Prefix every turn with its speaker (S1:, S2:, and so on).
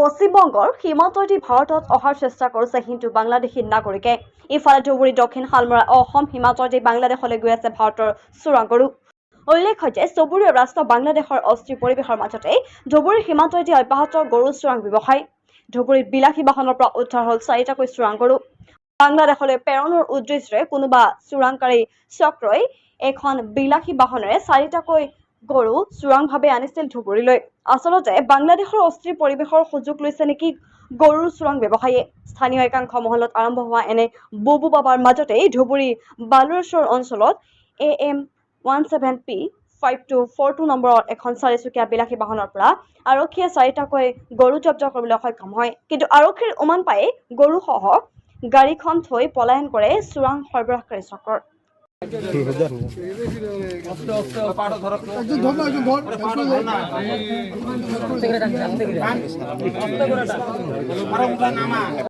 S1: পশ্চিমবংগৰ সীমান্তইদি ভাৰতত অহাৰ চেষ্টা কৰিছে হিন্দু বাংলাদেশী নাগৰিকে। ইফালে ধুবুৰী দক্ষিণ শালমৰা অসম সীমান্তইদি বাংলাদেশলৈ গৈ আছে ভাৰতৰ চোৰাং গৰু উল্লেখ্য যে চুবুৰীয়া ৰাষ্ট্ৰ বাংলাদেশৰ অস্থিৰ পৰিৱেশৰ মাজতেই ধুবুৰীৰ সীমান্তইদি অব্যাহত গৰু চোৰাং ব্যৱসায়। ধুবুৰীত বিলাসী বাহনৰ পৰা উদ্ধাৰ হ'ল চাৰিটাকৈ চোৰাং গৰু বাংলাদেশলৈ প্ৰেৰণৰ উদ্দেশ্যেৰে কোনোবা চোৰাংকাৰী চক্ৰই এখন বিলাসী বাহনেৰে চাৰিটাকৈ গৰু চোৰাংভাৱে আনিছিল ধুবুৰীলৈ। আচলতে বাংলাদেশৰ অস্থিৰ পৰিৱেশৰ সুযোগ লৈছে নেকি গৰুৰ চোৰাং ব্যৱসায়ীয়ে স্থানীয় একাংশ মহলত আৰম্ভ হোৱা এনে বুবু বাবাৰ মাজতেই ধুবুৰী বালুৰেশ্বৰ অঞ্চলত A M one seven P five two four two নম্বৰৰ এখন চাৰিচকীয়া বিলাসী বাহনৰ পৰা আৰক্ষীয়ে চাৰিটাকৈ গৰু জব্দ কৰিবলৈ সক্ষম হয়। কিন্তু আৰক্ষীৰ উমান পায়েই গৰুসহ গাড়ীখন থৈ পলায়ন কৰে চোৰাং সৰবৰাহকাৰী চক্ৰৰ
S2: ধর।